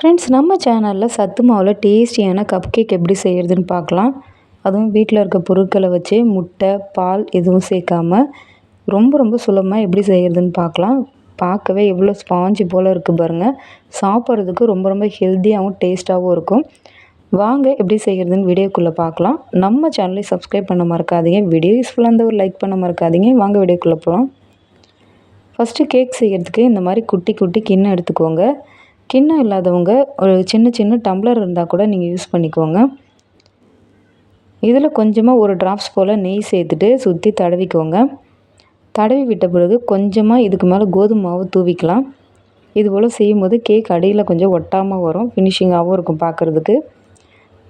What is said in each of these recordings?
Friends நம்ம சேனலில் சத்து மாவில் டேஸ்டியான கப் கேக் எப்படி செய்கிறதுன்னு பார்க்கலாம். அதுவும் வீட்டில் இருக்க பொருட்களை வச்சு முட்டை பால் எதுவும் சேர்க்காம ரொம்ப ரொம்ப சுலபமாக எப்படி செய்கிறதுன்னு பார்க்கலாம். பார்க்கவே எவ்வளோ ஸ்பாஞ்சு போல் இருக்குது பாருங்கள் சாப்பிட்றதுக்கு ரொம்ப ரொம்ப ஹெல்த்தியாகவும் டேஸ்ட்டாகவும் இருக்கும். வாங்க எப்படி செய்கிறதுன்னு வீடியோக்குள்ளே பார்க்கலாம். நம்ம சேனலை சப்ஸ்கிரைப் பண்ண மறக்காதீங்க. வீடியோ யூஸ்ஃபுல்லாக இருந்தால் ஒரு லைக் பண்ண மறக்காதீங்க. வாங்க வீடியோக்குள்ளே போகலாம் ஃபஸ்ட்டு கேக் செய்கிறதுக்கு இந்த மாதிரி குட்டி குட்டி கிண்ணம் எடுத்துக்கோங்க. கிண்ணம் இல்லாதவங்க ஒரு சின்ன சின்ன டம்ளர் இருந்தால் கூட நீங்கள் யூஸ் பண்ணிக்கோங்க. இதில் கொஞ்சமாக ஒரு ட்ராப்ஸ் போல் நெய் சேர்த்துட்டு சுற்றி தடவிக்கோங்க. தடவி விட்ட பிறகு கொஞ்சமாக இதுக்கு மேலே கோதுமை மாவு தூவிக்கலாம். இது போல் செய்யும்போது கேக் அடியில் கொஞ்சம் ஒட்டாமல் வரும் ஃபினிஷிங்காகவும் இருக்கும் பார்க்குறதுக்கு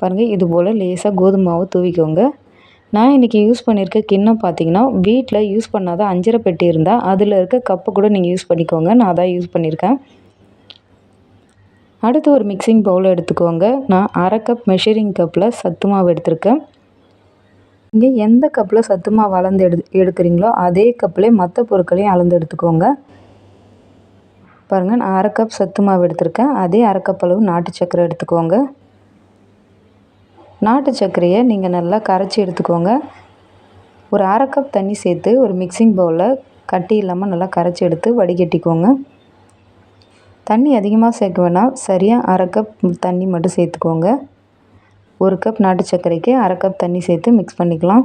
பாருங்கள் இது போல் லேசாக கோதுமை மாவு தூவிக்கோங்க. நான் இன்றைக்கி யூஸ் பண்ணியிருக்க கிண்ணம் பார்த்தீங்கன்னா வீட்டில் யூஸ் பண்ணாத அஞ்சரை பெட்டி இருந்தால் அதில் இருக்க கப்பை கூட நீங்கள் யூஸ் பண்ணிக்கோங்க. நான் அதான் யூஸ் பண்ணியிருக்கேன் அடுத்து ஒரு மிக்சிங் பவுல் எடுத்துக்கோங்க. நான் அரை கப் மெஷரிங் கப்பில் சத்து மாவு எடுத்திருக்கேன். இங்கே எந்த கப்பில் சத்து மாவு அளந்து எடு எடுக்கிறீங்களோ அதே கப்பில் மற்ற பொருட்களையும் அளந்து எடுத்துக்கோங்க. பாருங்கள் நான் அரை கப் சத்து மாவு எடுத்திருக்கேன். அதே அரை கப் அளவு நாட்டு சர்க்கரை எடுத்துக்கோங்க. நாட்டு சர்க்கரையை நீங்கள் நல்லா கரைச்சி எடுத்துக்கோங்க. ஒரு அரை கப் தண்ணி சேர்த்து ஒரு மிக்சிங் பவுலில் கட்டி இல்லாமல் நல்லா கரைச்சி எடுத்து வடிகட்டிக்கோங்க. தண்ணி அதிகமாக சேர்க்க வேணாம் சரியாக அரை கப் தண்ணி மட்டும் சேர்த்துக்கோங்க. ஒரு கப் நாட்டு சர்க்கரைக்கு அரை கப் தண்ணி சேர்த்து மிக்ஸ் பண்ணிக்கலாம்.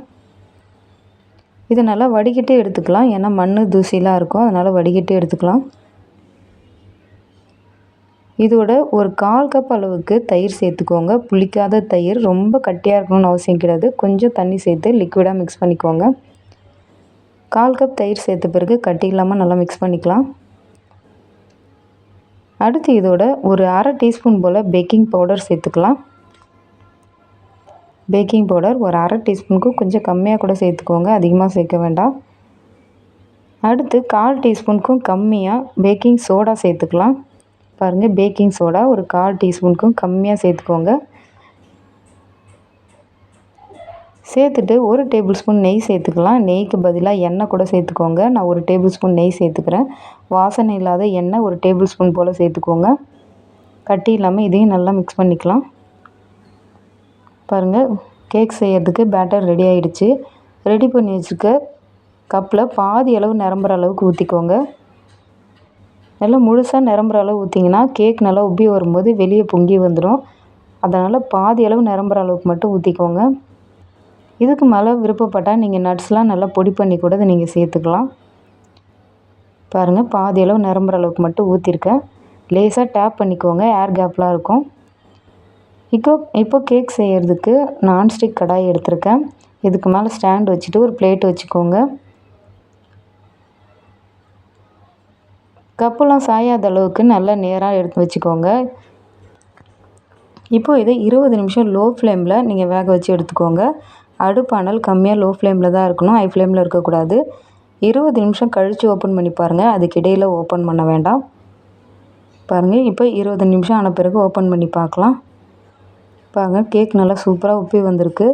இதை நல்லா வடிகட்டி எடுத்துக்கலாம். ஏன்னா மண் தூசிலாம் இருக்கும். அதனால் வடிகட்டி எடுத்துக்கலாம். இதோட ஒரு கால் கப் அளவுக்கு தயிர் சேர்த்துக்கோங்க. புளிக்காத தயிர் ரொம்ப கட்டியாக இருக்கணும்னு அவசியம் கிடையாது. கொஞ்சம் தண்ணி சேர்த்து லிக்விடாக மிக்ஸ் பண்ணிக்கோங்க. கால் கப் தயிர் சேர்த்த பிறகு கட்டி இல்லாமல் நல்லா மிக்ஸ் பண்ணிக்கலாம். அடுத்து இதோட ஒரு அரை டீஸ்பூன் போல் பேக்கிங் பவுடர் சேர்த்துக்கலாம். பேக்கிங் பவுடர் ஒரு அரை டீஸ்பூனுக்கு கொஞ்சம் கம்மியாக கூட சேர்த்துக்கோங்க அதிகமாக சேர்க்க வேண்டாம். அடுத்து கால் டீஸ்பூனுக்கும் கம்மியாக பேக்கிங் சோடா சேர்த்துக்கலாம். பாருங்கள் பேக்கிங் சோடா ஒரு கால் டீஸ்பூனுக்கும் கம்மியாக சேர்த்துக்கோங்க. சேர்த்துட்டு ஒரு டேபிள் ஸ்பூன் நெய் சேர்த்துக்கலாம். நெய்க்கு பதிலாக எண்ணெய் கூட சேர்த்துக்கோங்க. நான் ஒரு டேபிள் ஸ்பூன் நெய் சேர்த்துக்கிறேன். வாசனை இல்லாத எண்ணெய் ஒரு டேபிள் ஸ்பூன் போல் சேர்த்துக்கோங்க. கட்டி இல்லாமல் இதையும் நல்லா மிக்ஸ் பண்ணிக்கலாம். பாருங்கள் கேக் செய்கிறதுக்கு பேட்டர் ரெடி ஆகிடுச்சு ரெடி பண்ணி வச்சுருக்க கப்பில் பாதி அளவு நிரம்புற அளவுக்கு ஊற்றிக்கோங்க நல்லா முழுசாக நிரம்புற அளவு ஊற்றிங்கன்னா கேக் நல்லா உப்பி வரும்போது வெளியே பொங்கி வந்துடும் அதனால் பாதி அளவு நிரம்புற அளவுக்கு மட்டும் ஊற்றிக்கோங்க இதுக்கு மேலே விருப்பப்பட்டால் நீங்கள் நட்ஸ்லாம் நல்லா பொடி பண்ணி கூட அதை நீங்கள் சேர்த்துக்கலாம். பாருங்கள் பாதி அளவு நிரம்புற அளவுக்கு மட்டும் ஊற்றிருக்கேன் லேசாக டேப் பண்ணிக்கோங்க ஏர் கேப்லாம் இருக்கும். இப்போ இப்போ கேக் செய்கிறதுக்கு நான்ஸ்டிக் கடாய் எடுத்திருக்கேன். இதுக்கு மேலே ஸ்டாண்ட் வச்சுட்டு ஒரு பிளேட் வச்சுக்கோங்க. கப்புலாம் சாயாத அளவுக்கு நல்லா நேராக எடுத்து வச்சுக்கோங்க. இப்போது இதை இருபது நிமிஷம் லோ ஃப்ளேமில் நீங்கள் வேக வச்சு எடுத்துக்கோங்க. அடுப்பு அனல் கம்மியாக லோ ஃப்ளேமில் தான் இருக்கணும். ஹை ஃப்ளேமில் இருக்கக்கூடாது. இருபது நிமிஷம் கழித்து ஓப்பன் பண்ணி பாருங்கள் அதுக்கு இடையில் ஓப்பன் பண்ண வேண்டாம். பாருங்கள் இப்போ இருபது நிமிஷம் ஆன பிறகு ஓப்பன் பண்ணி பார்க்கலாம். பாருங்கள் கேக் நல்லா சூப்பராக உப்பி வந்திருக்கு.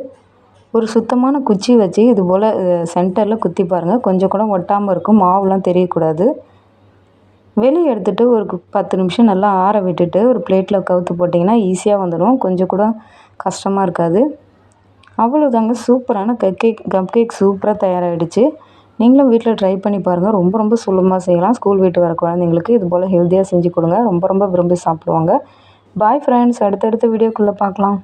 ஒரு சுத்தமான குச்சி வச்சு இது போல் சென்டரில் குத்தி பாருங்கள் கொஞ்சம் கூட ஒட்டாமல் இருக்கும். மாவுலாம் தெரியக்கூடாது. வெளியே எடுத்துகிட்டு ஒரு பத்து நிமிஷம் நல்லா ஆற விட்டுட்டு ஒரு பிளேட்டில் கவுத்து போட்டிங்கன்னா ஈஸியாக வந்துடும் கொஞ்சம் கூட கஷ்டமாக இருக்காது. அவ்வளோதாங்க சூப்பரான கப் கேக் கப் கேக் சூப்பராக தயாராகிடுச்சு நீங்களும் வீட்டில் ட்ரை பண்ணி பாருங்கள் ரொம்ப ரொம்ப சுலபமாக செய்யலாம். ஸ்கூல் வீட்டு வர குழந்தைங்களுக்கு இது போல் ஹெல்த்தியாக செஞ்சு கொடுங்க. ரொம்ப ரொம்ப விரும்பி சாப்பிடுவாங்க. பாய் ஃப்ரெண்ட்ஸ் அடுத்தடுத்த வீடியோக்குள்ளே பார்க்கலாம்.